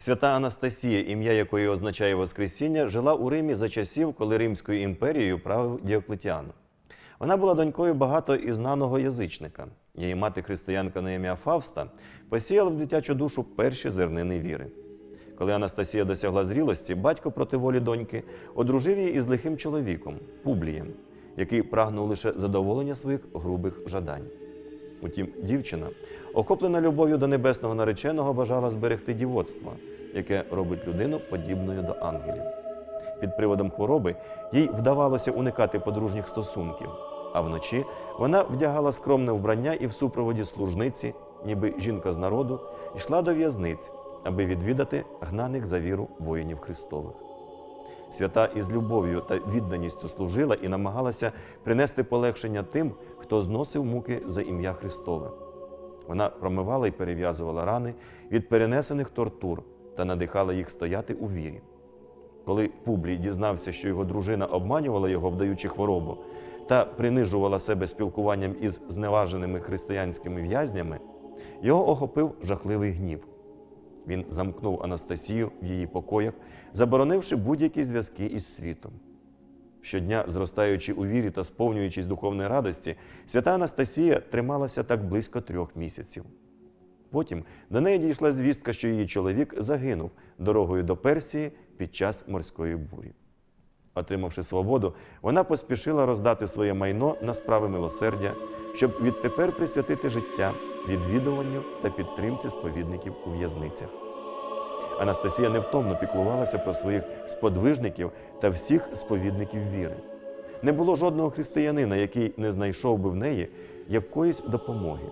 Свята Анастасія, ім'я якої означає Воскресіння, жила у Римі за часів, коли Римською імперією правив Діоклетіан. Вона була донькою багато і знаного язичника. Її мати християнка на ім'я Фавста посіяла в дитячу душу перші зернини віри. Коли Анастасія досягла зрілості, батько проти волі доньки одружив її із лихим чоловіком Публієм, який прагнув лише задоволення своїх грубих жадань. Утім, дівчина, охоплена любов'ю до небесного нареченого, бажала зберегти дівоцтво, яке робить людину подібною до ангелів. Під приводом хвороби їй вдавалося уникати подружніх стосунків, а вночі вона вдягала скромне вбрання і в супроводі служниці, ніби жінка з народу, йшла до в'язниць, аби відвідати гнаних за віру воїнів Христових. Свята із любов'ю та відданістю служила і намагалася принести полегшення тим, хто зносив муки за ім'я Христове. Вона промивала і перев'язувала рани від перенесених тортур та надихала їх стояти у вірі. Коли Публій дізнався, що його дружина обманювала його, вдаючи хворобу, та принижувала себе спілкуванням із зневаженими християнськими в'язнями, його охопив жахливий гнів. Він замкнув Анастасію в її покоях, заборонивши будь-які зв'язки із світом. Щодня, зростаючи у вірі та сповнюючись духовної радості, свята Анастасія трималася так близько трьох місяців. Потім до неї дійшла звістка, що її чоловік загинув дорогою до Персії під час морської бурі. Отримавши свободу, вона поспішила роздати своє майно на справи милосердя, щоб відтепер присвятити життя відвідуванню та підтримці сповідників у в'язницях. Анастасія невтомно піклувалася про своїх сподвижників та всіх сповідників віри. Не було жодного християнина, який не знайшов би в неї якоїсь допомоги,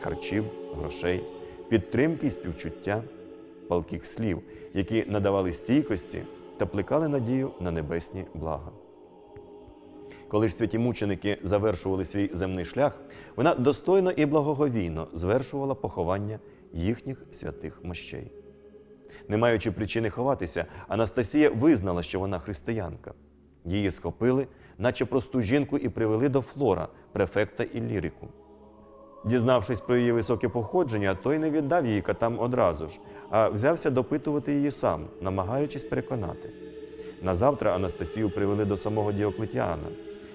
харчів, грошей, підтримки і співчуття, палких слів, які надавали стійкості та плекали надію на небесні блага. Коли ж святі мученики завершували свій земний шлях, вона достойно і благоговійно звершувала поховання їхніх святих мощей. Не маючи причини ховатися, Анастасія визнала, що вона християнка. Її схопили, наче просту жінку, і привели до Флора, префекта Іллірику. Дізнавшись про її високе походження, той не віддав її катам одразу ж, а взявся допитувати її сам, намагаючись переконати. Назавтра Анастасію привели до самого Діоклетіана.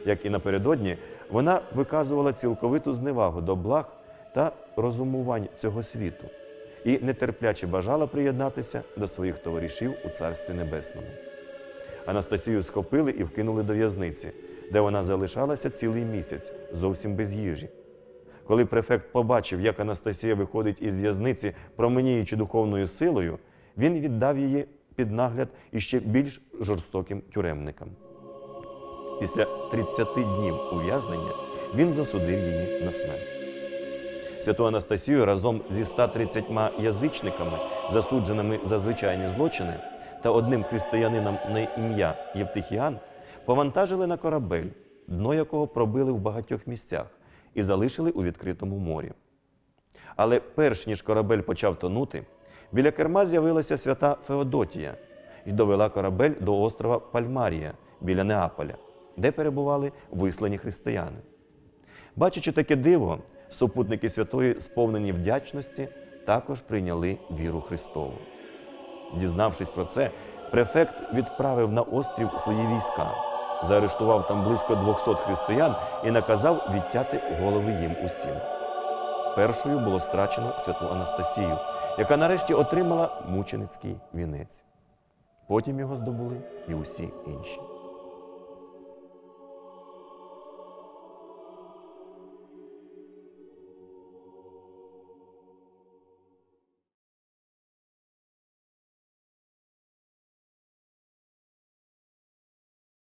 Як і напередодні, вона виказувала цілковиту зневагу до благ та розумувань цього світу і нетерпляче бажала приєднатися до своїх товаришів у Царстві Небесному. Анастасію схопили і вкинули до в'язниці, де вона залишалася цілий місяць, зовсім без їжі. Коли префект побачив, як Анастасія виходить із в'язниці, променіючи духовною силою, він віддав її під нагляд іще більш жорстоким тюремникам. Після 30 днів ув'язнення він засудив її на смерть. Святу Анастасію разом зі 130 язичниками, засудженими за звичайні злочини, та одним християнином на ім'я Євтихіан повантажили на корабель, дно якого пробили в багатьох місцях і залишили у відкритому морі. Але перш ніж корабель почав тонути, біля керма з'явилася свята Феодотія і довела корабель до острова Пальмарія біля Неаполя, де перебували вислані християни. Бачачи таке диво, супутники святої, сповнені вдячності, також прийняли віру Христову. Дізнавшись про це, префект відправив на острів свої війська, заарештував там близько 200 християн і наказав відтяти голови їм усім. Першою було страчено святу Анастасію, яка нарешті отримала мученицький вінець. Потім його здобули і усі інші.